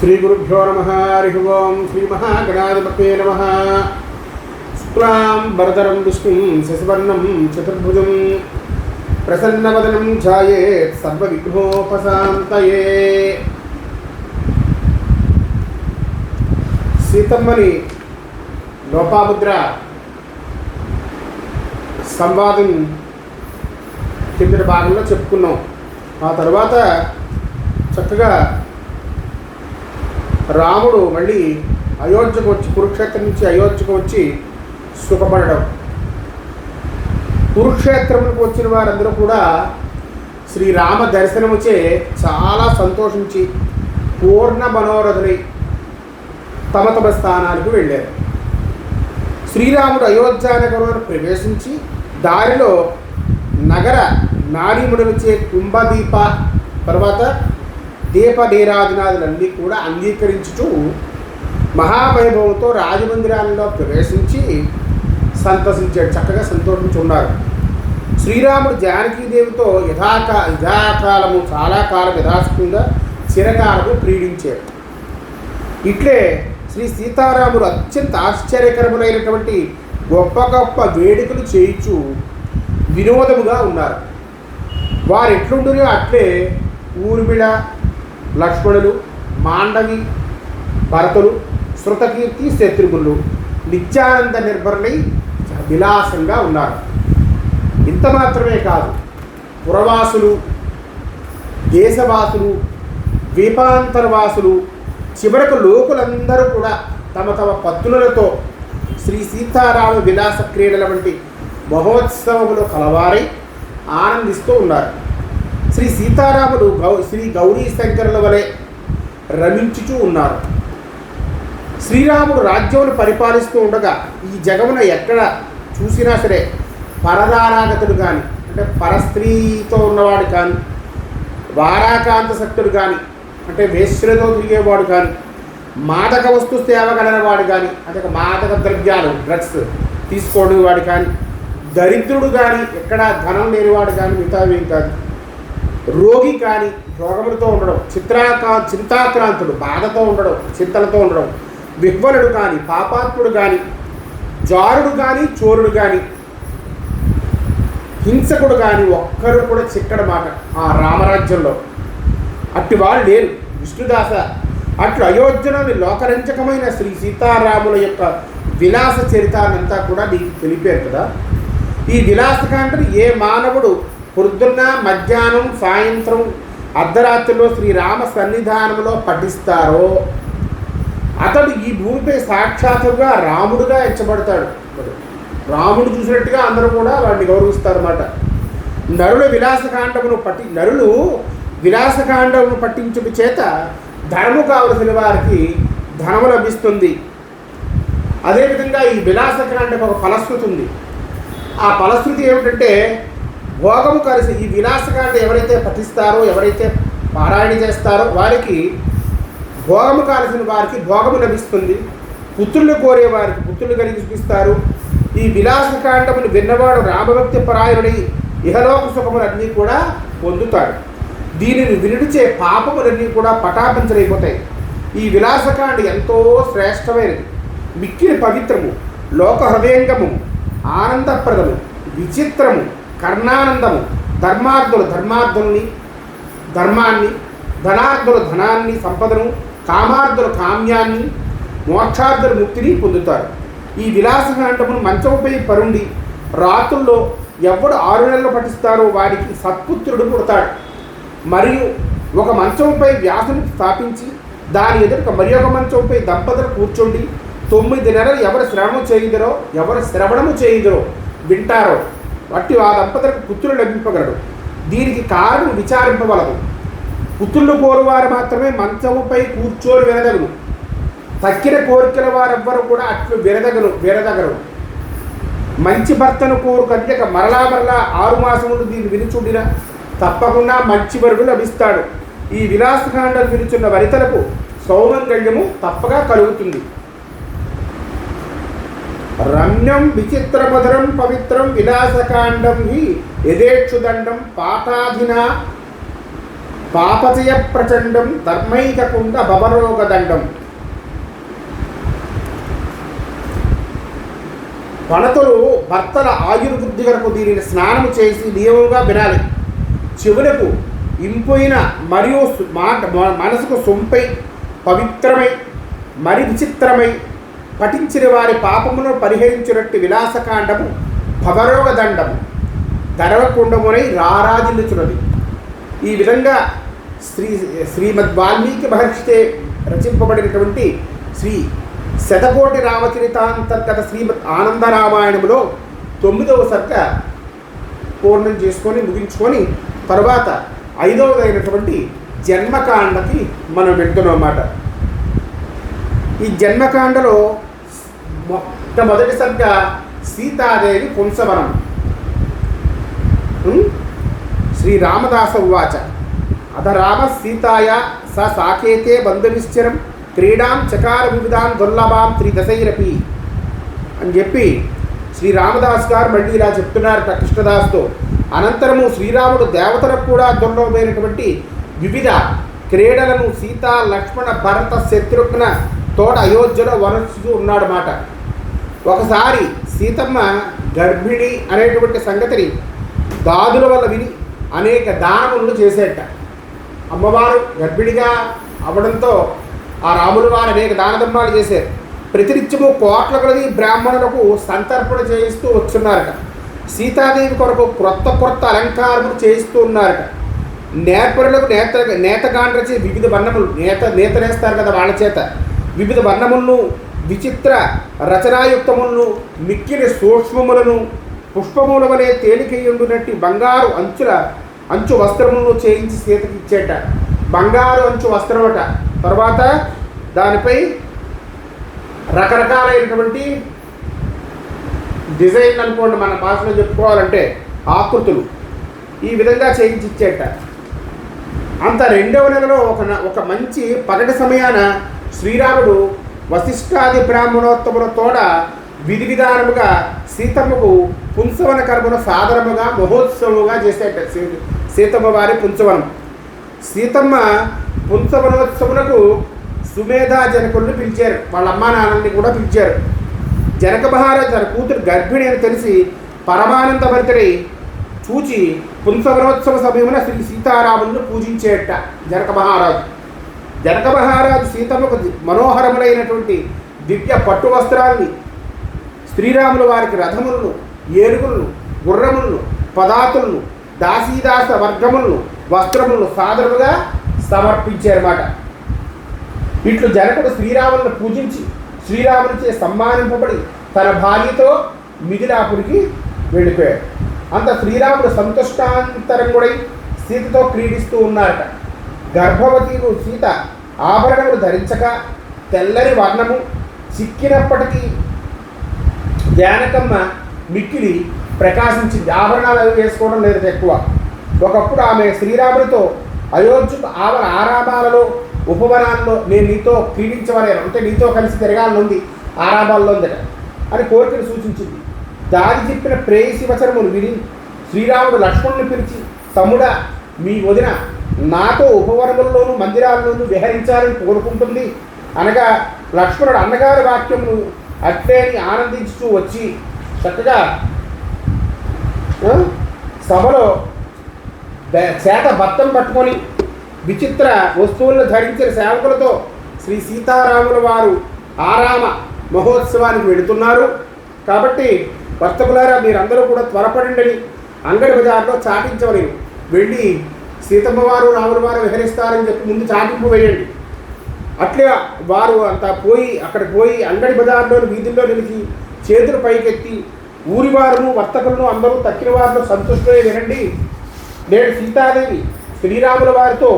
శ్రీ గురుభ్యో నమ హరి ఓం శ్రీ మహాగణాధిపతే నమ. శుక్లాం వరదరం విష్ణుం శశివర్ణం చతుర్భుజం. ప్రసన్నవదనం ఛాయేత్ సర్వవిఘ్నోపశాంతయే. సీతమ్మని లోపాముద్ర సంవాదం కిందటి భాగంలో చెప్పుకున్నాం. ఆ తర్వాత చక్కగా రాముడు మళ్ళీ అయోధ్యకు వచ్చి కురుక్షేత్రం నుంచి అయోధ్యకు వచ్చి సుఖపడడం. కురుక్షేత్రములకు వచ్చిన వారందరూ కూడా శ్రీరామ దర్శనముచే చాలా సంతోషించి పూర్ణ మనోరథులై తమ తమ స్థానాలకు వెళ్ళారు. శ్రీరాముడు అయోధ్యానగరంలో ప్రవేశించి దారిలో నగర నారీముడులచే కుంభదీప తర్వాత దీప కూడా అంగీకరించుతూ మహావైభవంతో రాజమందిరాలలో ప్రవేశించి సంతసించాడు చక్కగా సంతోషించున్నారు శ్రీరాముడు జానకీదేవితో యథాకా యథాకాలము చాలా కాలం యథాశక్తంగా చిరకాలము క్రీడించాడు ఇట్లే శ్రీ సీతారాముడు అత్యంత ఆశ్చర్యకరములైనటువంటి గొప్ప గొప్ప వేడుకలు చేయించు వినోదముగా ఉన్నారు. వారు ఎట్లుండునో అట్లే ఊర్మిళ లక్ష్మణులు మాండవి భరతులు శృతకీర్తి శత్రుఘ్నులు నిత్యానంద నిర్భరులై విలాసంగా ఉన్నారు. ఇంత మాత్రమే కాదు పురవాసులు దేశవాసులు ద్వీపాంతరవాసులు చివరకు లోకులందరూ కూడా తమ తమ పత్తులతో శ్రీ సీతారామ విలాస క్రీడల వంటి మహోత్సవములో కలవారై ఆనందిస్తూ ఉన్నారు. శ్రీ సీతారాములు గౌ శ్రీ గౌరీ శంకరుల వలె రమించుచూ ఉన్నారు. శ్రీరాముడు రాజ్యమును పరిపాలిస్తూ ఉండగా ఈ జగమున ఎక్కడ చూసినా సరే పరదారాగతుడు కానీ అంటే పరస్త్రీతో ఉన్నవాడు కానీ వారాకాంత శక్తుడు కానీ అంటే వేశ్యలతో తిరిగేవాడు కానీ మాదక వస్తు సేవగలన వాడు కానీ అంటే మాదక ద్రవ్యాలు డ్రగ్స్ తీసుకోవడం వాడు కానీ దరిద్రుడు కానీ ఎక్కడ ధనం లేనివాడు కానీ మిగతావేం కాదు. రోగి కానీ రోగములతో ఉండడం చిత్రాకా చింతాక్రాంతుడు బాధతో ఉండడం చింతలతో ఉండడం విహ్వలుడు కానీ పాపాత్ముడు కానీ జారుడు కానీ చోరుడు కానీ హింసకుడు కానీ ఒక్కరు కూడా చిక్కడు మాట ఆ రామరాజ్యంలో. అట్టి వాళ్ళు లేరు విష్ణుదాస. అట్లు అయోధ్యలోని లోకరంజకమైన శ్రీ సీతారాముల యొక్క విలాస చరితానంతా కూడా నీకు తెలిపారు కదా? ఈ విలాసకాండను ఏ మానవుడు పొద్దున్న మధ్యాహ్నం సాయంత్రం అర్ధరాత్రిలో శ్రీరామ సన్నిధానంలో పఠిస్తారో అతడు ఈ భూమిపై సాక్షాత్తుగా రాముడుగా ఎంచబడతాడు. రాముడు చూసినట్టుగా అందరూ కూడా వాడిని గౌరవిస్తారన్నమాట. నరుల విలాసకాండమును పట్టి నరులు విలాసకాండమును పట్టించుట చేత ధనము కావలసిన వారికి ధనము లభిస్తుంది. అదేవిధంగా ఈ విలాసకాండకు ఒక ఫలశ్రుతి ఉంది. ఆ ఫలశ్రుతి ఏమిటంటే భోగము కలిసి ఈ విలాసకాండ ఎవరైతే పఠిస్తారో ఎవరైతే పారాయణ చేస్తారో వారికి భోగము కాల్సిన వారికి భోగము లభిస్తుంది. పుత్రులు కోరే వారికి పుత్రులు కలిగి చూపిస్తారు. ఈ విలాసకాండమును విన్నవాడు రామభక్తి పరాయణుడై ఇహలోక సుఖములన్నీ కూడా పొందుతాడు. దీనిని వినుడిచే పాపములన్నీ కూడా పటాపంచలైపోతాయి. ఈ విలాసకాండ ఎంతో శ్రేష్టమైనది. మిక్కిలి పవిత్రము లోక హృదయంగము ఆనందప్రదము విచిత్రము. కర్ణానందము. ధర్మార్థులు ధర్మార్థుల్ని ధర్మాన్ని ధనార్థులు ధనాన్ని సంపదను కామార్థులు కామ్యాన్ని మోక్షార్థుల ముక్తిని పొందుతారు. ఈ విలాసకాండమును మంచముపై పరుండి రాత్రుల్లో ఎవడు ఆరు నెలలు పఠిస్తారో వాడికి సత్పుత్రుడు పుడతాడు. మరియు ఒక మంచంపై వ్యాసుని స్థాపించి దాని ఎదుట మరి ఒక మంచంపై దంపతులు కూర్చోండి తొమ్మిది నెలలు ఎవరు శ్రవణము చేయుదరో ఎవరు శ్రవణము చేయుదరో వింటారో. వట్టి ఆ దంపతులకు పుత్రులు లభింపగలడు. దీనికి కారణం విచారింపవలదు పుత్రులు కోరువారు మాత్రమే మంచముపై కూర్చోని వినదగను. తక్కిన కోరికల వారెవ్వరు కూడా అట్లు వినదగను వినదగరు. మంచి భర్తను కోరు మరలా మరలా ఆరు మాసములు దీన్ని వినుచుండిన తప్పకుండా మంచి వరుడు లభిస్తాడు. ఈ విలాసకాండలు వినిచున్న వనితలకు సౌమంగళ్యము తప్పగా కలుగుతుంది. రమ్యం విచిత్రమధురం పవిత్రం విలాసకాండం హి యథేక్షుదండం పాఠాధిన పాపచయ ప్రచండం ధర్మైకకుండ భవరోగదండం పణతులు భర్తల ఆయుర్వృద్ధి కొరకు దీనిని స్నానం చేసి నియమంగా వినాలి. చెవులకు ఇంపోయిన మరియు మాట మనసుకు సొంపై పవిత్రమై మరి విచిత్రమై పఠించిన వారి పాపమును పరిహరించినట్టు విలాసకాండము భవరోగ దండము ధరవకుండమునై రారాజిల్లుచున్నది. ఈ విధంగా శ్రీ శ్రీమద్ వాల్మీకి మహర్షితే రచింపబడినటువంటి శ్రీ శతకోటి రామచరితాంతర్గత శ్రీమద్ ఆనందరామాయణములో తొమ్మిదవ సర్గ పూర్ణం చేసుకొని ముగించుకొని తర్వాత ఐదవదైనటువంటి జన్మకాండకి మనం వెళ్తున్నాం అన్నమాట ఈ జన్మకాండలో మొట్టమొదటి సర్గ సీతాదేవి పుంసవనం. శ్రీరామదాస శ్రీ రామదాస ఉవాచ. అధరామ సీతాయ స సాకేతే బంధువిశ్చరం క్రీడాం చకార వివిధాం దుర్లభాం త్రిదశైరపి. అని చెప్పి శ్రీ రామదాస్ గారు మళ్ళీ ఇలా చెప్తున్నారట కృష్ణదాస్తో. అనంతరము శ్రీరాముడు దేవతలకు కూడా దుర్లభమైనటువంటి వివిధ క్రీడలను సీత లక్ష్మణ భరత శత్రుఘ్న తోట అయోధ్యలో వనరుస్తూ ఉన్నాడు మాట. ఒకసారి సీతమ్మ గర్భిణి అనేటువంటి సంగతిని దాదుల వల్ల విని అనేక దానములను చేసేట. అమ్మవారు గర్భిణిగా అవడంతో ఆ రాముల వారు అనేక దానధర్మాలు చేశారు. ప్రతినిత్యము కోట్ల కొలది బ్రాహ్మణులకు సంతర్పణ చేయిస్తూ వచ్చున్నారట. సీతాదేవి కొరకు క్రొత్త క్రొత్త అలంకారములు చేయిస్తూ ఉన్నారట. నేపరులకు నేత నేతగాండ్రచే వివిధ వర్ణములు నేత నేత నేస్తారు కదా వాళ్ళ చేత. వివిధ వర్ణములను విచిత్ర రచనాయుక్తములను మిక్కిలి సూక్ష్మములను పుష్పముల వలె బంగారు అంచుల అంచు వస్త్రములను చేయించి సీతకిచ్చేట బంగారు అంచు వస్త్రమట. తర్వాత దానిపై రకరకాలైనటువంటి డిజైన్ అనుకోండి మన భాషలో చెప్పుకోవాలంటే ఆకృతులు. ఈ విధంగా చేయించి ఇచ్చేట. అంత రెండవ నెలలో ఒక ఒక మంచి పగటి సమయాన శ్రీరాముడు వశిష్ఠాది బ్రాహ్మణోత్తముల తోడ విధి విధానముగా సీతమ్మకు పుంసవన కర్మను సాదరముగా మహోత్సవముగా చేసేట సీ- సీతమ్మ వారి పుంసవనం. సీతమ్మ పుంసవనోత్సవులకు సుమేధా జనకుల్ని పిలిచారు. వాళ్ళ అమ్మా నాన్నల్ని కూడా పిలిచారు. జనక మహారాజు తన కూతురు గర్భిణి అని తెలిసి పరమానందభరితడి చూచి పుంసవనోత్సవ సమయమున శ్రీ సీతారాములను పూజించేట జనక మహారాజు. జనక మహారాజు సీతమ్మకు మనోహరములైనటువంటి దివ్య పట్టు వస్త్రాల్ని శ్రీరాములు వారికి రథములను ఏనుగులను గుర్రములను పదాతులను దాసీదాస వర్గములను వస్త్రములను సాదరులుగా సమర్పించారన్నమాట. ఇట్లు జనకుడు శ్రీరాములను పూజించి శ్రీరామునిచే సమ్మానింపబడి తన భార్యతో మిథిలాపురికి వెళ్ళిపోయాడు. అంత శ్రీరాముడు సంతుష్టాంతరం కూడా సీతతో క్రీడిస్తూ ఉన్నారట. గర్భవతి సీత ఆభరణములు ధరించక తెల్లని వర్ణము చిక్కినప్పటికీ జానకమ్మ మిక్కిలి ప్రకాశించింది. ఆభరణాలు అవి వేసుకోవడం లేదు ఎక్కువ. ఒకప్పుడు ఆమె శ్రీరాముడితో అయోధ్యకు ఆవర ఆరామాలలో ఉపవనాల్లో నేను నీతో క్రీడించవలేను. అంటే నీతో కలిసి తిరగాలనుంది ఆరామాల్లో ఉందట అని కోరికను సూచించింది. దారి చెప్పిన ప్రేయసి వచనములు విని శ్రీరాముడు లక్ష్మణుని పిలిచి తమ్ముడా మీ వదిన నాతో ఉపవర్గంలోనూ మందిరాల్లోనూ విహరించాలని కోరుకుంటుంది. అనగా లక్ష్మణుడు అన్నగారి వాక్యమును అట్లేని ఆనందించుతూ వచ్చి చక్కగా సభలో చేత భర్తం పట్టుకొని విచిత్ర వస్తువులను ధరించిన సేవకులతో శ్రీ సీతారాముల వారు ఆరామ మహోత్సవానికి వెళుతున్నారు. కాబట్టి వర్తకులారా మీరందరూ కూడా త్వరపడండి అంగడి బజార్లో చాటించవలేను. వెళ్ళి సీతమ్మ వారు రాముల వారు విహరిస్తారని చెప్పి ముందు చాటింపు వేయండి. అట్లే వారు అంతా పోయి అక్కడ పోయి అంగడి బజార్లోని వీధుల్లో నిలిచి చేతులు పైకెత్తి ఊరి వారును వర్తకులను అందరూ తక్కిన వారిలో సంతుష్టమే వినండి. నేడు సీతాదేవి శ్రీరాముల వారితో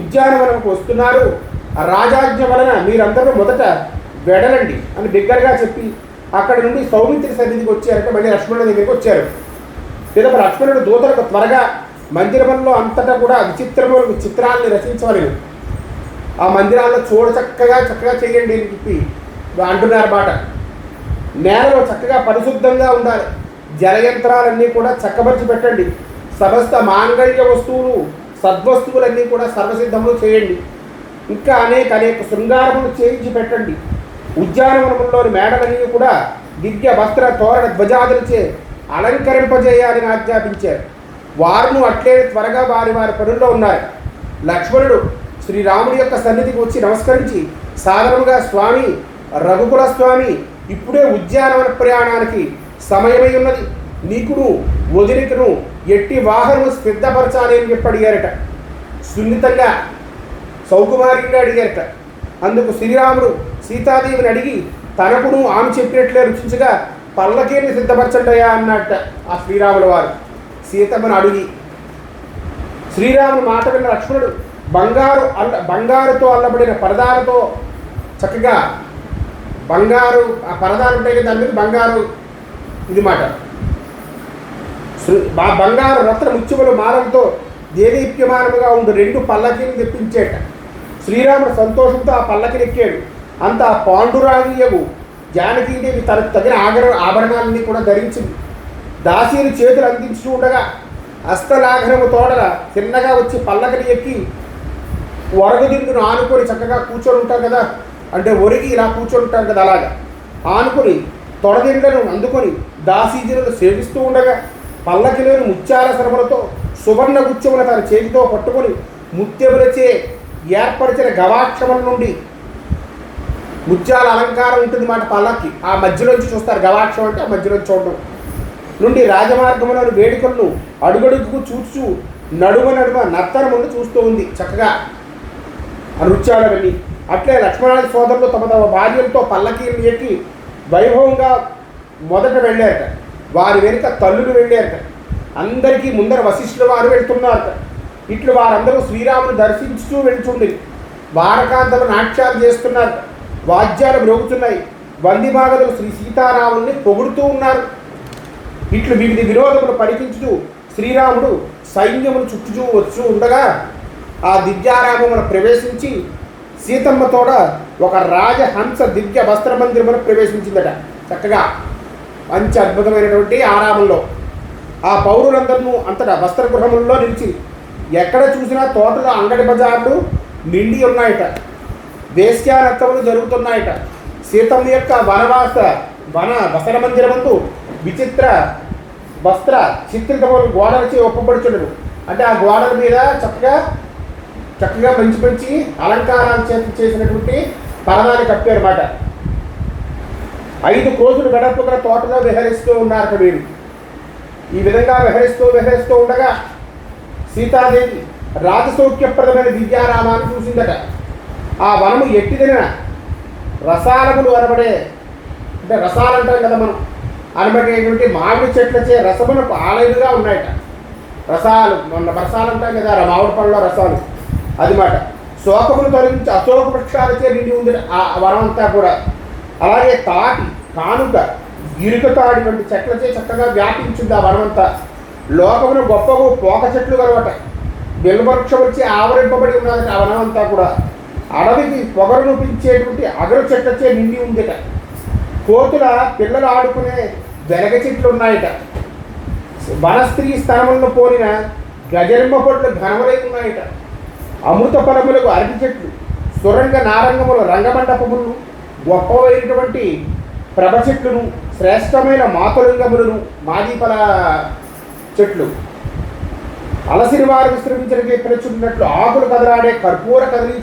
ఉద్యానవనంకు వస్తున్నారు. ఆ రాజాజ్ఞ వలన మీరందరూ మొదట వెడలండి అని బిగ్గరగా చెప్పి అక్కడి నుండి సౌమిత్రి సన్నిధికి వచ్చారంటే. మళ్ళీ లక్ష్మణుడి దగ్గరికి వచ్చారు. పిదప లక్ష్మణుడు దూతలకు త్వరగా మందిరంలో అంతటా కూడా విచిత్రమైన చిత్రాలని రచించవలేదు ఆ మందిరాల్లో చూడ చక్కగా చక్కగా చేయండి అని చెప్పి అంటున్నారు మాట. నేలలో చక్కగా పరిశుద్ధంగా ఉండాలి. జలయంత్రాలన్నీ కూడా చక్కపరిచి పెట్టండి. సమస్త మాంగళ్య వస్తువులు సద్వస్తువులన్నీ కూడా సర్వసిద్ధములు చేయండి. ఇంకా అనేక అనేక శృంగారములు చేయించి పెట్టండి. ఉద్యానవనములోని మేడలన్నీ కూడా దివ్య వస్త్ర తోరణ ధ్వజాదులచే అలంకరింపజేయాలని ఆజ్ఞాపించారు. వారును అట్లే త్వరగా వారి వారి పనుల్లో ఉన్నారు. లక్ష్మణుడు శ్రీరాముడి యొక్క సన్నిధికి వచ్చి నమస్కరించి సాధారణంగా స్వామి రఘుకుల స్వామి ఇప్పుడే ఉద్యానవన ప్రయాణానికి సమయమై ఉన్నది. నీకును వదిలికను ఎట్టి వాహనము సిద్ధపరచాలి అని చెప్పి అడిగారట. సున్నితంగా సౌకుమారిగా అడిగారట. అందుకు శ్రీరాముడు సీతాదేవిని అడిగి తనకును ఆమె చెప్పినట్లే రుచించగా పల్లకీని సిద్ధపరచండియా? అన్నట్ట ఆ శ్రీరాముల వారు. సీతమ్మను అడిగి శ్రీరాముని మాట విన్న లక్ష్మణుడు బంగారు అల్ల బంగారుతో అల్లబడిన పరదాలతో చక్కగా బంగారు ఆ పరదాలు ఉంటాయి కదా దాని మీద బంగారు ఇది మాట. శ్రీ- బా- బంగారు రత్న ముత్యముల మాలలతో దేదీప్యమానముగా ఉండు రెండు పల్లకిని తెప్పించేట. శ్రీరాముడు సంతోషంతో ఆ పల్లకిని ఎక్కాడు. అంత ఆ పాండురాగియగు జానకీదేవి తనకు తగిన ఆగర ఆభరణాలన్నీ కూడా ధరించింది. దాసీని చేతులు అందించుతూ ఉండగా హస్తలాఘనము తోడల చిన్నగా వచ్చి పల్లకని ఎక్కి వరగదిండును ఆనుకొని చక్కగా కూర్చొని ఉంటారు కదా. అంటే ఒరిగి ఇలా కూర్చొని ఉంటాం కదా అలాగా. ఆనుకొని తొడదిండను అందుకొని దాసీజనులు సేవిస్తూ ఉండగా పల్లకిలోని ముత్యాల శ్రమలతో సువర్ణ గుచ్చములు తన చేతితో పట్టుకొని ముత్యములచే ఏర్పరిచిన గవాక్షముల నుండి ముత్యాల అలంకారం ఉంటుంది మాట పల్లకి. ఆ మధ్యలోంచి చూస్తారు గవాక్షం అంటే ఆ మధ్యలోంచి చూడడం. నుండి రాజమార్గంలోని వేడుకలను అడుగడుగుకు చూచు నడుమ నడుమ నర్తనమును చూస్తూ ఉంది. చక్కగా ఆ నృత్యాలవన్నీ అట్లే లక్ష్మణాది సోదరులు తమ తమ భార్యలతో పల్లకీలు ఎక్కి వైభవంగా మొదట వెళ్ళారట. వారి వెనుక తల్లులు వెళ్ళారట. అందరికీ ముందర వశిష్ఠుల వారు వెళ్తున్నారట. ఇట్లు వారందరూ శ్రీరాముని దర్శించుతూ వెళ్తుండే. వారకాంతలు నాట్యాలు చేస్తున్నారు వాద్యాలు మ్రోగుతున్నాయి. వందిమాగదులు శ్రీ సీతారాముల్ని పొగుడుతూ ఉన్నారు. ఇట్లు వివిధ విరోధములు పరికించుతూ శ్రీరాముడు సైన్యమును చుట్టుచూ వచ్చు ఉండగా ఆ దివ్యారామమును ప్రవేశించి సీతమ్మతోడ ఒక రాజహంస దివ్య వస్త్రమందిరమును ప్రవేశించిందట. చక్కగా మంచి అద్భుతమైనటువంటి ఆరామంలో ఆ పౌరులందరూ అంతటా వస్త్రగృహములలో నిలిచి ఎక్కడ చూసినా తోటలో అంగడి బజార్లు నిండి ఉన్నాయట. వేశ్యానత్తములు జరుగుతున్నాయట. సీతమ్మ యొక్క వనవాస వన వసన మందిరమందు విచిత్ర వస్త్ర చిత్రితములు గోడలచే ఒప్పబడుచుండరు. అంటే ఆ గోడల మీద చక్కగా చక్కగా పెంచి పెంచి అలంకారాలు చేసి చేసినటువంటి పరదాన్ని కప్పారన్నమాట ఐదు కోసులు గడప గల తోటలో విహరిస్తూ ఉన్నారు వీరు. ఈ విధంగా విహరిస్తూ విహరిస్తూ ఉండగా సీతాదేవి రాజసౌఖ్యప్రదమైన దివ్యారామాన్ని చూసిందట. ఆ వనము ఎట్టిదిన రసాలములు అనబడే అంటే రసాలంటాం కదా మనం. అనబడేటువంటి మామిడి చెట్లచే రసమున ఆలయులుగా ఉన్నాయట. రసాలు మొన్న రసాలు ఉంటాయి కదా మామిడి పండులో రసాలు. అది మాట శోకములు తొలగించి అశోక వృక్షాలచే నిండి ఉంది ఆ వనం అంతా కూడా. అలాగే తాటి కానుక ఇరుక తాడి చెట్లచే చక్కగా వ్యాపించింది ఆ వనమంతా. లోకమును గొప్పగా పోక చెట్లు కలవట. బిల్వృక్షం వచ్చి ఆవరింపబడి ఉన్నది ఆ వనమంతా కూడా. అడవికి పొగరును పిలిచేటువంటి అగరు చెట్లచే నిండి ఉందిట. కోతుల పిల్లలు ఆడుకునే వెలగ చెట్లు ఉన్నాయట వనస్త్రీ స్థానములను పోలిన గజరింప పొట్లు ఘనములై ఉన్నాయట. అమృత ఫలములకు అరటి చెట్లు సురంగ నారంగముల రంగమండపములను గొప్పవైనటువంటి ప్రభ చెట్లును శ్రేష్టమైన మాతలింగములను మాదీపల చెట్లు. అలసిరి వారు విశ్రమించిన చెప్పినట్లు ఆకులు కదలాడే కర్పూర కదిలి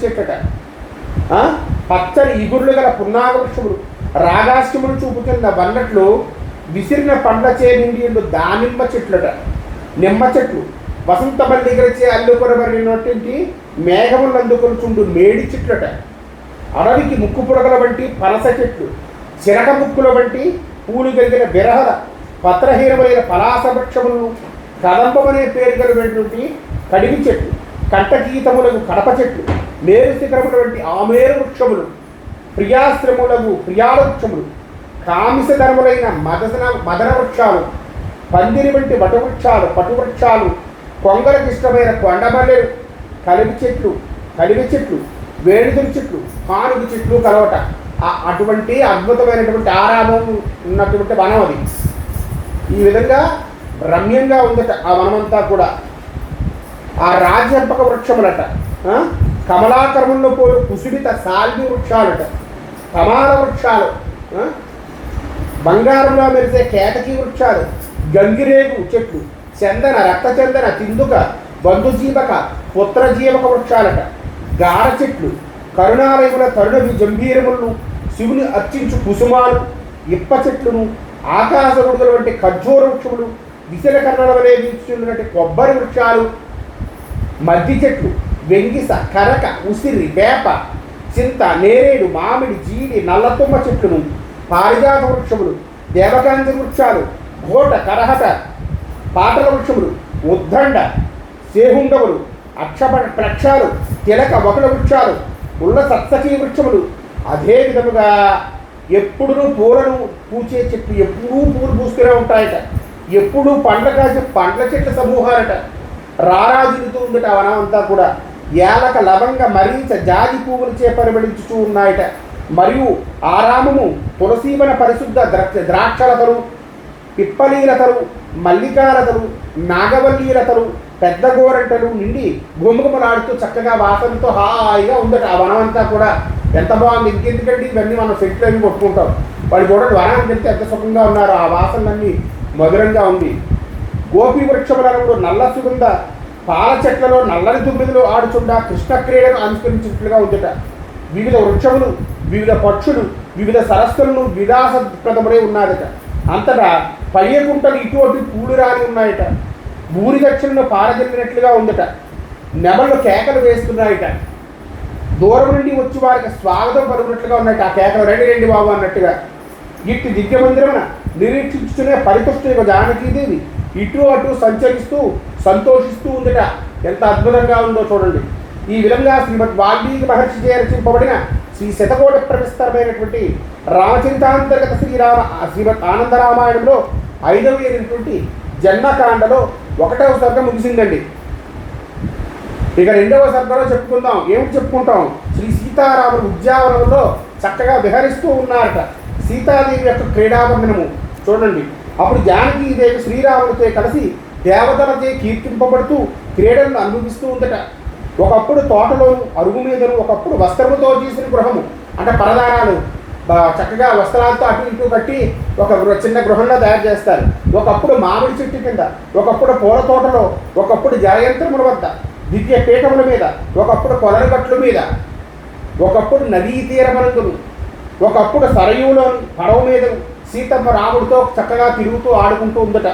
పచ్చని ఇగుర్లు గల పున్నాగ వృక్షములు రాగాష్టములు చూపుతున్న వన్నట్లు విసిరిన పండ్ల చే దానిమ్మ చెట్లట. నిమ్మ చెట్లు. వసంత చే అల్లుకొనబడినటువంటి మేఘములు అందుకొనుచుండు మేడి చెట్లట. అడవికి ముక్కు పుడకల వంటి పనస చెట్లు. చిరక ముక్కుల వంటి పూలు కలిగిన బిరహల పత్రహీనమైన పలాస వృక్షములను కదంబమనే పేరు కలిగినటువంటి కడిమి చెట్లు కంటకీతములకు కడప చెట్లు మేరు శిఖరముల వంటి ఆమేరు వృక్షములు ప్రియాశ్రములకు ప్రియాల వృక్షములు. కామిసధర్ములైన మదన మదన వృక్షాలు పందిరి వంటి వటవృక్షాలు పటువృక్షాలు కొంగలకు ఇష్టమైన కొండమల్లెలు కలిపి చెట్లు కలిపి చెట్లు వేణుదురు చెట్లు కానుగు చెట్లు కలవట. అటువంటి అద్భుతమైనటువంటి ఆరామం ఉన్నటువంటి వనం అది. ఈ విధంగా రమ్యంగా ఉందట ఆ వనమంతా కూడా. ఆ రాజ్యంపక వృక్షములట ఆ? కమలాకరముల్లో పోలు కుసుడిత సాల్వి వృక్షాలట. కమాల వృక్షాలు బంగారంలో మెరిసే కేతకి వృక్షాలు గంగిరేగు చెట్లు చందన రక్తచందన తిందుక బంధుజీవక పుత్రజీవక వృక్షాలట. గార చెట్లు కరుణాలయముల తరుణ జంభీరములను శివుని అర్చించు కుసుమాలు ఇప్ప చెట్లును ఆకాశ వృద్ధుల వంటి ఖర్జూర వృక్షములు విశల కన్నడ వలె వీచున్నటువంటి కొబ్బరి వృక్షాలు. మద్ది చెట్లు వెంగిస కరక ఉసిరి వేప చింత నేరేడు మామిడి జీడి నల్లతుమ్మ చెట్లును పారిజాత వృక్షములు దేవకాంతి వృక్షాలు ఘోట కరహట పాటల వృక్షములు ఉద్దండ సేహుండములు అక్షప ప్రక్షాలు తిలక వకుల వృక్షాలు ఉల్ల సత్సకీ వృక్షములు అదే విధముగా ఎప్పుడునూ పూలను పూచే చెట్లు ఎప్పుడూ పూలు పూస్తూనే ఉంటాయట. ఎప్పుడూ పండ్ల కాసే పండ్ల చెట్ల సమూహాలట. రారాజులుతూ ఉందట ఆ వనమంతా కూడా ఏలక లవంగ మరీచ జాజి పువ్వులు చేపరబడించుతూ ఉన్నాయట. మరియు ఆరామము తులసీవన పరిశుద్ధ ద్రాక్ష ద్రాక్షలతలు పిప్పలీలతలు మల్లికాలతలు నాగవల్లీలతలు పెద్ద గోరంటలు నిండి గుమగుమలాడుతూ చక్కగా వాసనతో హాయిగా ఉందట. ఆ వనం అంతా కూడా ఎంత బాగుంది. ఇంకెందుకంటే ఇవన్నీ మనం సెట్లు అవి కొట్టుకుంటాం. వాళ్ళు చూడండి వనానికి వెళ్తే ఎంత సుఖంగా ఉన్నారు. ఆ వాసనలన్నీ మధురంగా ఉంది. గోపి వృక్షములలో నల్ల సుగంధ పాల చెట్లలో నల్లని దుమ్మిదిలో ఆడుచుండ కృష్ణ క్రీడను అనుసరించినట్లుగా ఉందట. వివిధ వృక్షములు వివిధ పక్షులు వివిధ సరస్సులను విలాసప్రదములై ఉన్నదట అంతటా పయ్యకుంటలు ఇటు అటు పూలు రాని ఉన్నాయట. భూరి దక్షిణను పారజల్లినట్లుగా ఉందట. నెమళ్ళు కేకలు వేస్తున్నాయట. దూరం నుండి వచ్చి వారికి స్వాగతం పలుకున్నట్లుగా ఉన్నాయట. ఆ కేకలు రండి రండి బాబు అన్నట్టుగా. ఇట్టి దివ్య మందిరమున నిరీక్షించుకునే పరితుష్ట జానకీదేవి ఇటు అటు సంచరిస్తూ సంతోషిస్తూ ఉందట. ఎంత అద్భుతంగా ఉందో చూడండి. ఈ విధంగా శ్రీమద్ వాల్మీకి మహర్షి చే రచింపబడిన శ్రీ శతకోట ప్రవిస్తరమైనటువంటి రామచరితాంతర్గత శ్రీరామ శ్రీమద్ ఆనందరామాయణంలో ఐదవ అయినటువంటి జన్మకాండలో ఒకటవ సర్గం ముగిసిందండి. ఇక రెండవ సర్గంలో చెప్పుకుందాం. ఏమిటి చెప్పుకుంటాం? శ్రీ సీతారాముడు ఉద్యావనంలో చక్కగా విహరిస్తూ ఉన్నారట సీతాదేవి యొక్క క్రీడాబంధనము చూడండి. అప్పుడు జానకీదేవి శ్రీరాముడితో కలిసి దేవతలచే కీర్తింపబడుతూ క్రీడలను అనుభవిస్తూ ఉందట. ఒకప్పుడు తోటలోను అరుగు మీదను ఒకప్పుడు వస్త్రముతో చేసిన గృహము అంటే పరదారాలు చక్కగా వస్త్రాలతో అటు ఇటు కట్టి ఒక చిన్న గృహంలో తయారు చేస్తారు. ఒకప్పుడు మామిడి చెట్టు కింద ఒకప్పుడు పూల తోటలో ఒకప్పుడు జలయంత్రముల వద్ద దివ్య పీఠముల మీద ఒకప్పుడు కొలనుగట్ల మీద ఒకప్పుడు నదీ తీరమనందును ఒకప్పుడు సరయువులోని పడవ మీద సీతమ్మ రాముడితో చక్కగా తిరుగుతూ ఆడుకుంటూ ఉందట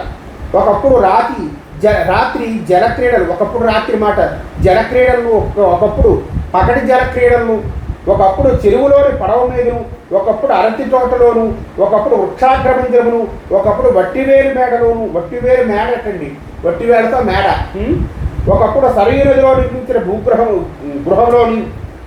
ఒకప్పుడు రాతి జ రాత్రి జలక్రీడలు ఒకప్పుడు రాత్రి మాట జలక్రీడలను ఒక- ఒకప్పుడు పగటి జలక్రీడలను ఒకప్పుడు చెరువులోని పడవ మీదను ఒకప్పుడు అరటి తోటలోను ఒకప్పుడు వృక్షాగ్రమందిరమును ఒకప్పుడు వట్టివేరు మేడలోను వట్టివేరు మేడ అటండి వట్టివేడతో మేడ? ఒకప్పుడు సరయు నదిలో నిర్మించిన భూగృహము గృహంలోని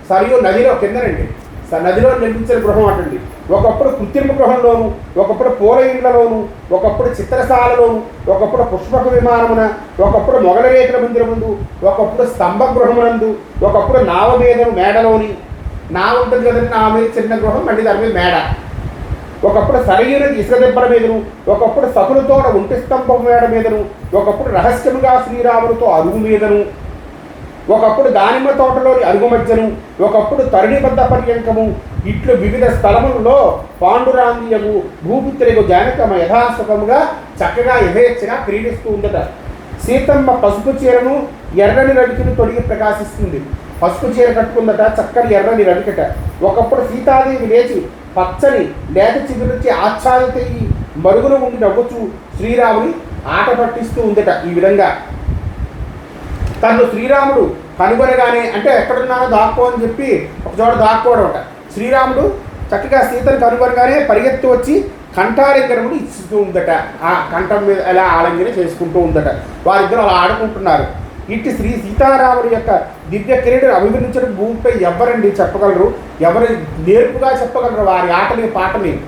సరియు నదిలో కిందనండి నదిలో నిర్మించిన గృహం అటండి. ఒకప్పుడు కృత్రిమ గృహంలోను ఒకప్పుడు పూల ఇండ్లలోను ఒకప్పుడు చిత్రశాలలోను ఒకప్పుడు పుష్పక విమానమున ఒకప్పుడు మొగల రేకుల మందిరముందు ఒకప్పుడు స్తంభ గృహమునందు ఒకప్పుడు నావ మీద మేడలోని. నావ ఉంటుంది కదండి నావ మీద చిన్న గృహం మళ్ళీ దాని మీద మేడ. ఒకప్పుడు సరైన ఇసుక దెబ్బల మీదను ఒకప్పుడు సకులతో ఒంటి స్తంభం మేడ మీదను ఒకప్పుడు రహస్యముగా శ్రీరాములతో అరుగు మీదను ఒకప్పుడు దానిమ్మ తోటలోని అరుగుమజ్జను ఒకప్పుడు తరుణిబద్ధ పర్యంకము ఇట్లు వివిధ స్థలములలో పాండురాంగియము భూపుత్రిగు జానకమ యథాసుఖముగా చక్కగా యథేచ్ఛగా క్రీడిస్తూ ఉండట సీతమ్మ పసుపు చీరను ఎర్రని రవికిని తొడిగి ప్రకాశిస్తుంది. పసుపు చీర కట్టుకుందట చక్కని ఎర్రని రవికట. ఒకప్పుడు సీతాదేవి లేచి పచ్చని లేత చిగురించి ఆచ్ఛాదిత మరుగున ఉండి నవ్వుచు శ్రీరాముని ఆట పట్టిస్తూ ఉందట ఈ విధంగా. తను శ్రీరాముడు కనుగొనగానే అంటే ఎక్కడున్నానో దాక్కో అని చెప్పి ఒక చోట దాక్కోవడం అంట శ్రీరాముడు చక్కగా సీతను కనుగొనగానే పరిగెత్తి వచ్చి కంఠాలింగనముడు ఇస్తూ ఉందట. ఆ కంఠం మీద అలా ఆలింగన చేసుకుంటూ ఉందట. వారిద్దరు అలా ఆడుకుంటున్నారు. ఇట్టి శ్రీ సీతారాముడి యొక్క దివ్య క్రీడను అభివర్ణించడం భూమిపై ఎవరండి చెప్పగలరు? ఎవరు నేర్పుగా చెప్పగలరు వారి ఆటని పాటని?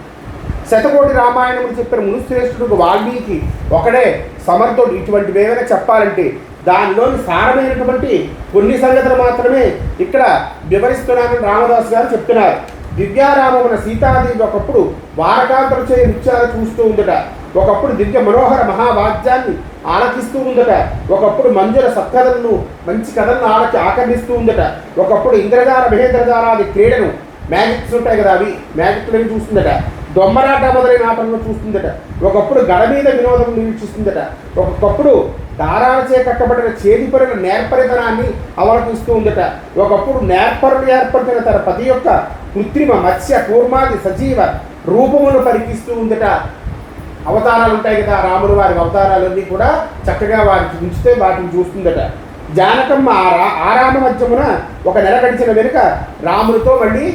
శతకోటి రామాయణముడు చెప్పిన మునుశ్రేష్ఠుడు వాల్మీకి ఒకడే సమర్థుడు. ఇటువంటివి ఏమైనా చెప్పాలంటే దానిలోని సారమైనటువంటి కొన్ని సంగతులు మాత్రమే ఇక్కడ వివరిస్తున్నానని రామదాస్ గారు చెప్తున్నారు. దివ్యారామమున సీతాదేవి ఒకప్పుడు వారకాంతలు చే నృత్యాలు చూస్తూ ఉందట ఒకప్పుడు దివ్య మనోహర మహావాద్యాన్ని ఆలకిస్తూ ఉందట ఒకప్పుడు మంజుల సత్కథలను మంచి కథలను ఆలకి ఆకర్షిస్తూ ఉందట ఒకప్పుడు ఇంద్రజాల మహేంద్రజాలాది క్రీడను మ్యాజిక్స్ ఉంటాయి కదా అవి మ్యాజిక్లను చూస్తుందట దొమ్మరాట మొదలైన ఆటలను చూస్తుందట ఒకప్పుడు గడ మీద వినోదం నిరీక్షిస్తుందట ఒకప్పుడు దారాలచే కట్టబడిన చేతిపరిన నేర్పరితనాన్ని అవలకిస్తూ ఉందట. ఒకప్పుడు నేర్పరులు ఏర్పడిన తన పది యొక్క కృత్రిమ మత్స్య కూర్మాది సజీవ రూపమును పరికిస్తూ ఉందట. అవతారాలు ఉంటాయి కదా రాముడు వారి అవతారాలన్నీ కూడా చక్కగా వారికి ఉంచితే వాటిని చూస్తుందట. జానకమ్మ ఆరా ఆరామ మధ్యమున ఒక నెల గడిచిన వెనుక రాముడితో మళ్ళీ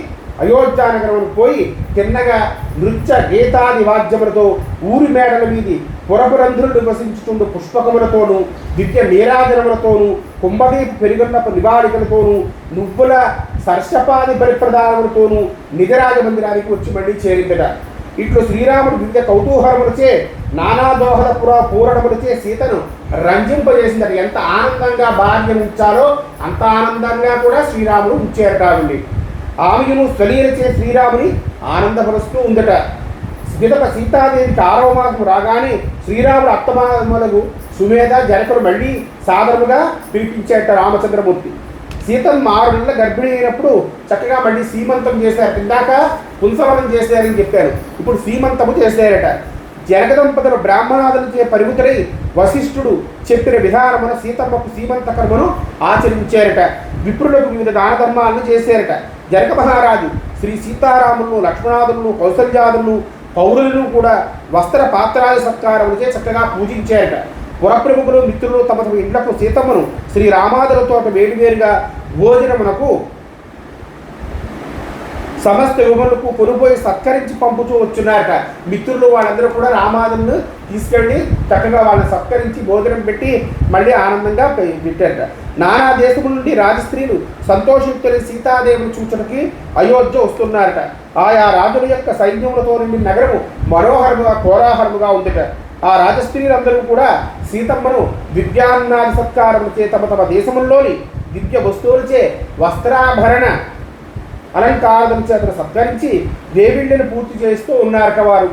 అయోధ్యానగరం పోయి తిన్నగా నృత్య గీతాది వాద్యములతో ఊరి మేడల మీది పురపురంధ్రుడు నివసించుతుండు పుష్పకములతోనూ నిత్య నీరాజనములతోనూ కుంభదీపు పెరుగున్నపు నివాళికలతోనూ నువ్వుల సర్షపాది బలిప్రదానములతోనూ నిజరాజ మందిరానికి వచ్చి మళ్ళీ చేరిందట. ఇట్లు శ్రీరాముడు వివిధ కౌతూహలములచే నానా దోహద పూరణములచే సీతను రంజింపజేసిందట. ఎంత ఆనందంగా భార్య ఉంచాలో అంత ఆనందంగా కూడా శ్రీరాముడు ఉంచారట ఆమెను స్వలీలచే శ్రీరాముని ఆనందపరుస్తూ ఉందట. పిదప సీతాదేవికి ఆరోమాకు రాగానే శ్రీరాముడు అత్తమామలకు సుమేధ జనకులు మళ్ళీ సాదరముగా పిలిపించేట రామచంద్రమూర్తి. సీతమ్మ ఆరు నెలల గర్భిణి అయినప్పుడు చక్కగా మళ్ళీ సీమంతం చేశారు. ఇందాక పుంసవనం చేశారని చెప్పారు. ఇప్పుడు సీమంతము చేశారట. జనకదంపతులు బ్రాహ్మణాదులచే పరిమితులై వశిష్ఠుడు చెప్పిన విధానమున సీతమ్మకు సీమంత కర్మను ఆచరించారట. విప్రులకు వివిధ దాన ధర్మాలను చేశారట. జనక మహారాజు శ్రీ సీతారాములను లక్ష్మణాదులను కౌసల్యాదులను పౌరులను కూడా వస్త్ర పాత్రాది సత్కారములచే చక్కగా పూజించారట పురప్రముఖులు మిత్రులు తమ తమ ఇళ్ళకు సీతమ్మను శ్రీ రామాదులతో వేడివేరుగా భోజనమునకు సమస్త యువములకు కొనుపోయి సత్కరించి పంపుతూ వచ్చున్నారట. మిత్రులు వాళ్ళందరూ కూడా రామాదులను తీసుకెళ్ళి చక్కగా వాళ్ళని సత్కరించి భోజనం పెట్టి మళ్ళీ ఆనందంగా పెట్టారట. నానా దేశముల నుండి రాజస్త్రీలు సంతోషితులై సీతాదేవిని చూచడానికి అయోధ్య వస్తున్నారట. ఆయా రాజుల యొక్క సైన్యములతో నిండిన నగరము మనోహరముగా కోరాహరముగా ఉందట. ఆ రాజస్త్రీలందరూ కూడా సీతమ్మను దివ్యానాధ సత్కారము చే తమ తమ దేశముల్లోని దివ్య వస్తువులచే వస్త్రాభరణ అలంకారం చేతను సత్కరించి దేవిళ్ళని పూర్తి చేస్తూ ఉన్నారట వారు.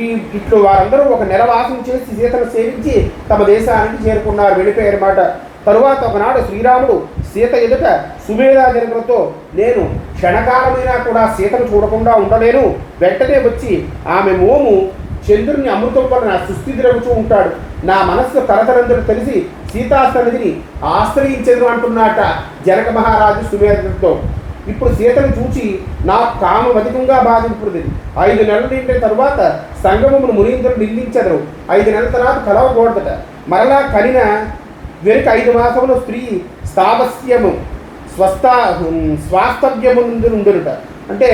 ఈ ఇట్లు వారందరూ ఒక నెల వాసం చేసి సీతను సేవించి తమ దేశానికి చేరుకున్నారు వెళ్ళిపోయారన్నమాట తరువాత ఒకనాడు శ్రీరాముడు సీత ఎదుట సుమేధాజనకులతో నేను క్షణకాలమైనా కూడా సీతను చూడకుండా ఉండలేను. వెంటనే వచ్చి ఆమె మోము చంద్రుని అమృతం వలన సుస్థితి ఉంటాడు. నా మనస్సు కలతరందరూ తెలిసి సీతాసన్నిధిని ఆశ్రయించదు అంటున్నాట జనక మహారాజు సుమేధతో ఇప్పుడు సీతను చూచి నాకు కామం అధికంగా బాధింపుతుంది ఐదు నెలలు నిండిన తరువాత సంగమమును మునీంద్రుడు నిందించదరు. ఐదు నెలల తర్వాత కలవకూడదట. మరలా కలిన వీరికి ఐదు మాసములు స్త్రీ స్థాపస్యము స్వస్థ స్వాస్తవ్యము ఉండునుట అంటే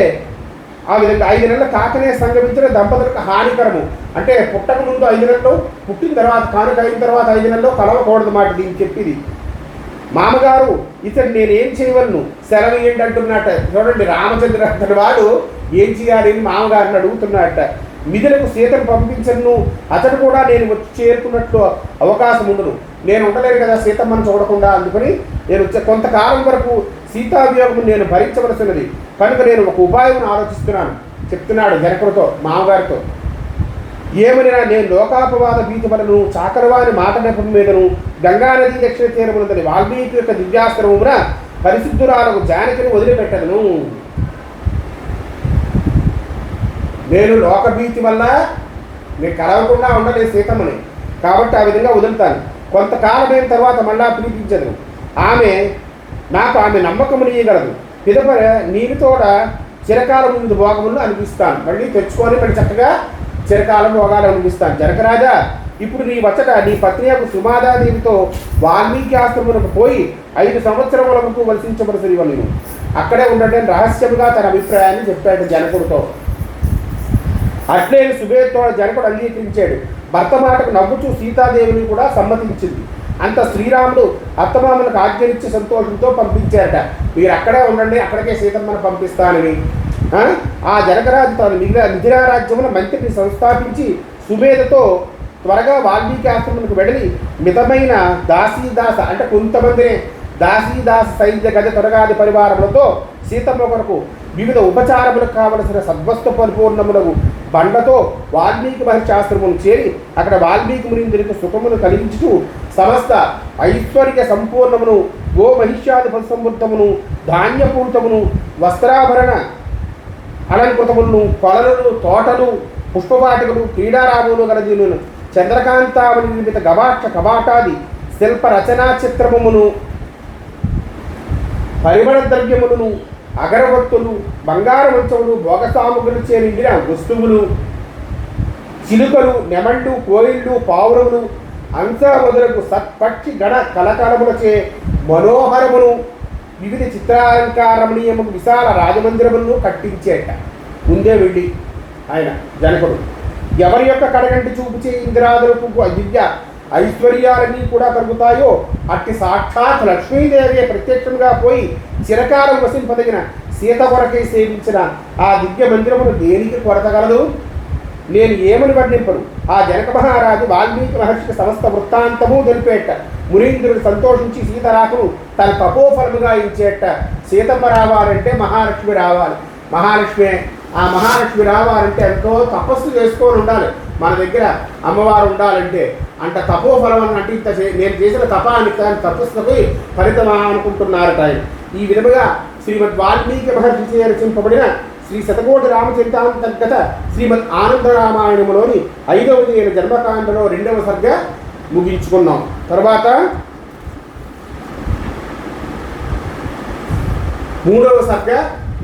ఆ విధంగా ఐదు నెలల కాకనే సంగమించిన దంపతులకు హానికరము. అంటే పుట్టక ముందు ఐదు నెలలు పుట్టిన తర్వాత కానుక అయిన తర్వాత ఐదు నెలలు కలవకూడదు మాట దీన్ని చెప్పింది. మామగారు ఇతడు నేను ఏం చేయవలను? సెలవు ఏంటి చూడండి రామచంద్ర అతడి వాడు ఏం చేయాలి అని మామగారిని అడుగుతున్నట్ట మిథులకు సీతను పంపించను. అతడు కూడా నేను వచ్చి చేరుకున్నట్లు అవకాశం ఉండను నేను ఉండలేను కదా సీతమ్మను చూడకుండా అందుకని నేను కొంతకాలం వరకు సీతావియోగం నేను భరించవలసినది. కనుక నేను ఒక ఉపాయం ఆలోచిస్తున్నాను. చెప్తున్నాడు జనకులతో మామగారితో. ఏమైనా నేను లోకాపవాద భీతి వలను చాకరవాని మాట నెపం మీదను గంగానది దక్షిణ తీరమునందని వాల్మీకి యొక్క దివ్యాస్త్రమున పరిశుద్ధురాలకు జానకిని వదిలిపెట్టదను. నేను లోకభీతి వల్ల మీరు కలవకుండా ఉండలేదు సీతమ్మని. కాబట్టి ఆ విధంగా వదులుతాను. కొంతకాలమైన తర్వాత మళ్ళా పిలిపించదు. ఆమె నాకు ఆమె నమ్మకము నీయగలదు పిదప నీటితోడ చిరకాల ముందు భోగములు అనిపిస్తాను మళ్ళీ తెచ్చుకొని మళ్ళీ చక్కగా చిరకాలం భోగాలు అనిపిస్తాను జనకరాజా ఇప్పుడు నీ వచ్చట నీ పత్ని యొక్క సుమాదాదేవితో వాల్మీకి ఆశ్రములకు పోయి ఐదు సంవత్సరములకు వలసించవలసి నేను అక్కడే ఉండటం రహస్యముగా తన అభిప్రాయాన్ని చెప్పాడు జనకుడితో. అట్లేని సుబేత్తో జనకుడు అంగీకరించాడు. భర్త మాటకు నవ్వుచూ సీతాదేవిని కూడా సమ్మతించింది. అంత శ్రీరాముడు అత్తమామలకు ఆజ్ఞనిచ్చి సంతోషంతో పంపించారట. మీరు అక్కడే ఉండండి అక్కడికే సీతమ్మను పంపిస్తానని. ఆ? జనకరాజు తాను మిగిలిన మిథిలా మంత్రిని సంస్థాపించి సుబేదతో త్వరగా వాల్మీకి ఆశ్రమానికి వెళ్ళి మితమైన దాసీదాస అంటే కొంతమందినే దాసీదాస సైన్య గజ తొరగాది పరివారములతో సీతమ్మ కొరకు వివిధ ఉపచారములకు కావలసిన సద్వస్తు పరిపూర్ణములకు బండతో వాల్మీకి మహర్షి ఆశ్రమం చేరి అక్కడ వాల్మీకి మునిందునికి సుఖమును కలిగించుతూ సమస్త ఐశ్వర్య సంపూర్ణమును గో మహిష్యాది సంవృత్తమును ధాన్యపూరితమును వస్త్రాభరణ అలంకృతములను కొలలు తోటలు పుష్పవాటికలు క్రీడారాములు గలదీనును చంద్రకాంతావళి నిర్మిత గవాక్ష కవాటాది శిల్ప రచనా చిత్రమును పరిమళ ద్రవ్యములను అగరవత్తులు బంగారు మంచములు భోగ సామగ్రులు చేరిండిన వస్తువులు చిలుకలు నెమండు కోయిళ్ళు పావురములు అంశ మొదలకు సత్పక్షి గణ కలకలములచే మనోహరమును వివిధ చిత్రాలంకారమణీయము విశాల రాజమందిరములను కట్టించేట. ముందే వెళ్ళి ఆయన జనకుడు ఎవరి యొక్క కడగంటి చూపు చేయి ఇంద్రాదులకు దివ్య ఐశ్వర్యాలన్నీ కూడా కలుగుతాయో అట్టి సాక్షాత్ లక్ష్మీదేవి ప్రత్యక్షంగా పోయి చిరకాలం వసింపదగిన సీత కొరకై సేవించిన ఆ దివ్య మందిరమును దేనికి కొరతగలదు? నేను ఏమని వర్ణింపను? ఆ జనక మహారాజు వాల్మీకి మహర్షికి సమస్త వృత్తాంతము తెలిపేట. మునీంద్రుడు సంతోషించి సీతరాకును తన తపోఫలముగా ఇచ్చేట. సీతమ్మ రావాలంటే మహాలక్ష్మి రావాలి. మహాలక్ష్మి ఆ మహాలక్ష్మి రావాలంటే ఎంతో తపస్సు చేసుకొని ఉండాలి. మన దగ్గర అమ్మవారు ఉండాలంటే అంట తపోఫలం అన్నట్టు ఇంత నేను చేసిన తపానికి కానీ తపస్సుకు ఫలితమా అనుకుంటున్నారట ఆయన. ఈ విధముగా శ్రీమద్ వాల్మీకి మహర్షి రచింపబడిన శ్రీ శతకోటి రామచరితాంతర్గత శ్రీమద్ ఆనంద రామాయణములోని ఐదవది అయిన జన్మకాండలో రెండవ సర్గ ముగించుకున్నాం. తర్వాత మూడవ సర్గ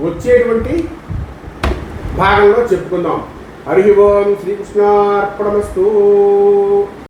వచ్చేటువంటి భాగంలో చెప్పుకుందాం. హరి ఓం శ్రీకృష్ణార్పణమస్తు.